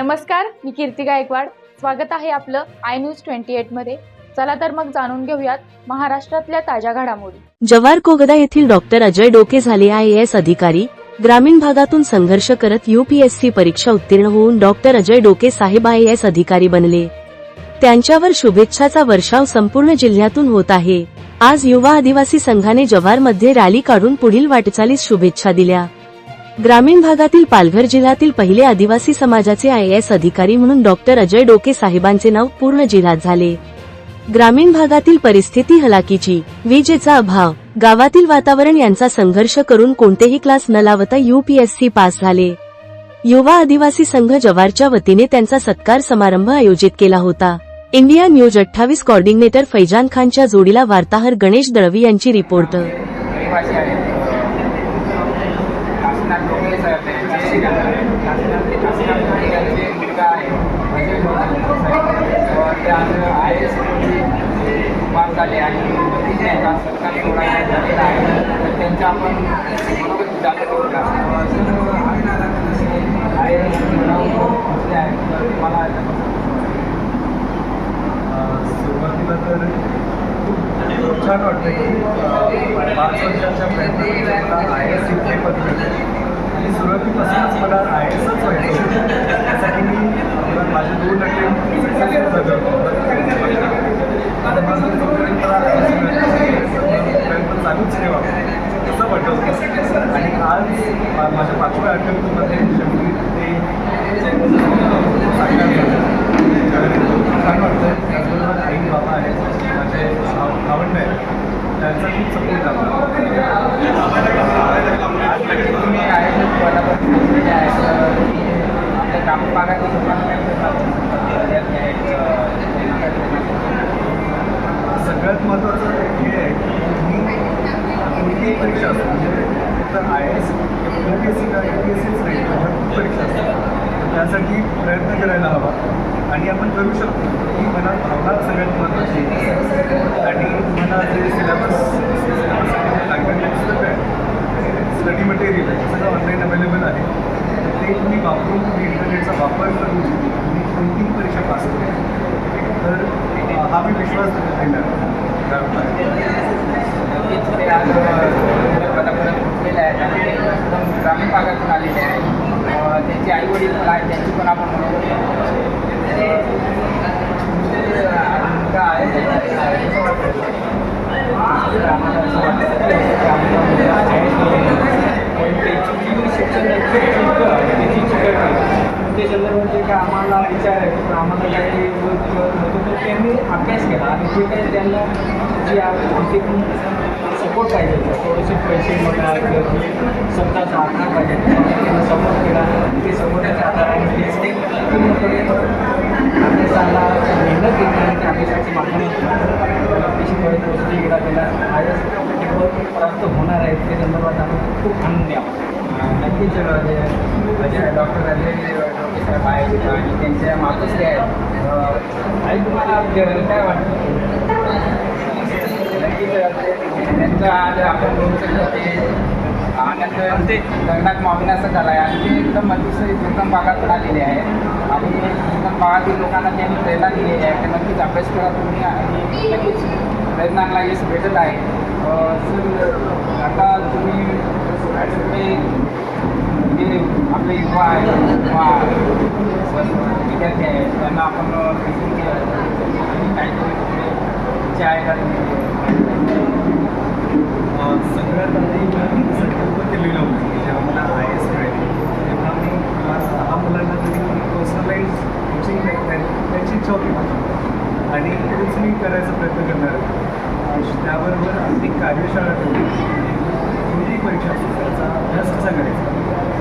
नमस्कार मी कीर्ती गायकवाड. स्वागत आहे आपलं आय न्यूज ट्वेंटी एटमध्ये. चला तर मग जाणून घेऊयात महाराष्ट्रातल्या ताज्या घडामोडी. जवार कोगदा येथील डॉक्टर अजय डोके झाले आय एस अधिकारी. ग्रामीण भागातून संघर्ष करत युपीएससी परीक्षा उत्तीर्ण होऊन डॉक्टर अजय डोके साहेब आय एस अधिकारी बनले. त्यांच्यावर शुभेच्छाचा वर्षाव संपूर्ण जिल्ह्यातून होत आहे. आज युवा आदिवासी संघाने जव्हारमध्ये रॅली काढून पुढील वाटचालीस शुभेच्छा दिल्या. ग्रामीण भागातील पालघर जिल्ह्यातील पहिले आदिवासी समाजाचे आय एस अधिकारी म्हणून डॉक्टर अजय डोके साहेबांचे नाव पूर्ण जिल्ह्यात झाले. ग्रामीण भागातील परिस्थिती हलाकीची विजेचा अभाव. गावातील वातावरण यांचा संघर्ष करून कोणतेही क्लास न लावता युपीएससी पास झाले. युवा आदिवासी संघ जवारच्या वतीने त्यांचा सत्कार समारंभ आयोजित केला होता. इंडिया न्यूज अठ्ठावीस कॉर्डिनेटर फैजान खानच्या जोडीला वार्ताहर गणेश दळवी यांची रिपोर्ट रहिवासी आहेत काशीनाथ डोंगरे साहेब त्यांचे काशीनाथ काशीनाथ डोंगरे यांचे मुलगा आहे अजय डोंगरे साहेब ते आज आय एस पास झाले आणि तिथे त्यांचा सरकार सोहळा झालेला आहे तर त्यांच्या आपण मनोगत जाणून घेऊ का आय एस मला सुरुवातीला तर खूप छान वाटतं की अ, पाच वर्षाच्या प्रयत्नानंतर आय एस हे पद मी सुरुवातीपासूनच मला आय एसच व्हायचं. होतं त्यासाठी मी माझे दोन अटेम्प्ट सक्सेस झाले आता माझं जोपर्यंत आय एस प्रयत्न चालूच ठेवा असं वाटत होतं आणि आज मा- माझ्या पाचव्या अटेम्प्टमध्ये शेवटी ते साकार झालं छान वाटतं त्याचबरोबर आई बाबा आहेत माझे भाव- भावंड आहेत त्यांचा खूप सपोर्ट झाला आज नक्की तुम्ही आहे जे पदावर पोहोचलेले आहेत तर आपल्या ग्रामीण भागातील लोकांना काय प्रश्न सगळ्यात महत्त्वाचं हे आहे की कोणतीही परीक्षा असते म्हणजे फक्त I S U P S C का यू पी एस सीच नाही खूप परीक्षा असतात. त्यासाठी प्रयत्न करायला हवा. आणि आपण करू शकतो. ही मला भावना सगळ्यात महत्त्वाची आणि मला जे सिलेबस सिलेबस लागणारे पुस्तकं आहे स्टडी मटेरियल आहे सगळं ऑनलाईन अवेलेबल आहे तर ते तुम्ही वापरून तुम्ही इंटरनेटचा वापर करून तुम्ही कोणतीही परीक्षा पास करू तर अ, हा मी विश्वास देणार ग्रामीण भागातून आलेले आहे. त्यांचे आई वडील पण आहेत त्यांची पण आपण मनोगत घेऊ. ते तुमचे मुलगा आहे कसं वाटतं? आम्हाला असं वाटतं की आम्हाला मुलगा आहे. पण त्याची जी शिक्षण नक्की चुकतं आणि त्याची चिकटते ते संदर्भात जे काय आम्हाला विचार आहे की आम्हाला काही होतं तर त्यांनी अभ्यास केला आणि जे काही त्यांना जी आमची सपोर्ट पाहिजे थोडेसे पैसे म्हणा किंवा स्वतःचा आधार पाहिजे त्यांना सपोर्ट केला. ते सपोर्ट होणार आहे ते संदर्भात आम्ही खूप आनंदी आहोत. नक्कीच अजय डॉक्टर अजय डॉक्टर साहेब आहेत आणि त्यांच्या मातोश्री आहेत आणि तुम्हाला ज- काय वाटतं? नक्कीच त्यांचं आज आपण बोलू शकतो. ते आनंद ते लग्नात मागणं असं झालं आहे आणि ते एकदम अतिशय दुर्गम भागातून आलेले आहेत. आणि दुर्गम भागातील लोकांना त्यांनी प्रेरणा दिलेली आहे. ते नक्कीच अभ्यास करा तुम्ही आणि नक्कीच प्रयत्नांना यश भेटत आहे. सर आता तुम्ही पुढे जे आपले युवा आहेत किंवा विद्यार्थी आहेत त्यांना आपण भेटून घ्या. आणि काहीतरी तुमचे इच्छा आहे का सगळ्यात आधी मी संकल्प केलेलं होतं की जेव्हा मला आय एस मिळेल तेव्हा मी मला दहा मुलांना तरी पर्सनलाइज कोचिंग त्याची इच्छा होती माझी आणि तेच मी करायचा प्रयत्न करणार त्याबरोबर अगदी कार्यशाळा ठेवली कोणतीही परीक्षा असो त्याचा अभ्यास कसा करायचा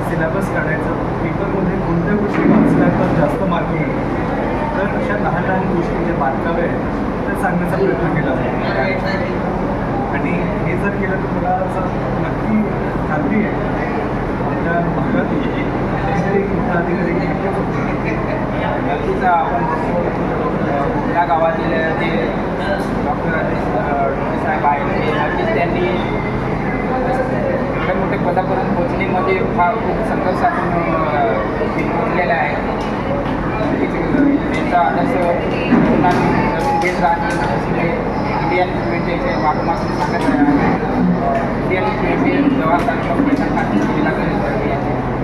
सिलेबस काढायचा पेपरमध्ये कोणत्या गोष्टी वाचल्या तर जास्त मार्क मिळतात तर अशा लहान लहान गोष्टी ज्या बारकाव्या आहेत सांगण्याचा प्रयत्न केला आणि हे जर केलं तर मला असं नक्की खात्री आहे. आमच्या भागात काहीतरी नक्कीच आपण या गावातील जे डॉक्टर डॉक्टर साहेब आहेत नक्कीच त्यांनी मोठ्या मोठ्या पदापर्यंत पोचणीमध्ये फार खूप संघर्ष पोचलेला आहे. त्यांचा आदर्श ઇન્ડિયન જે છે વાઘમાસની સાથે ઇન્ડિયન જવાબ સાથે ઓપરેશન સાથે સુવિધા કરી રહ્યા છે.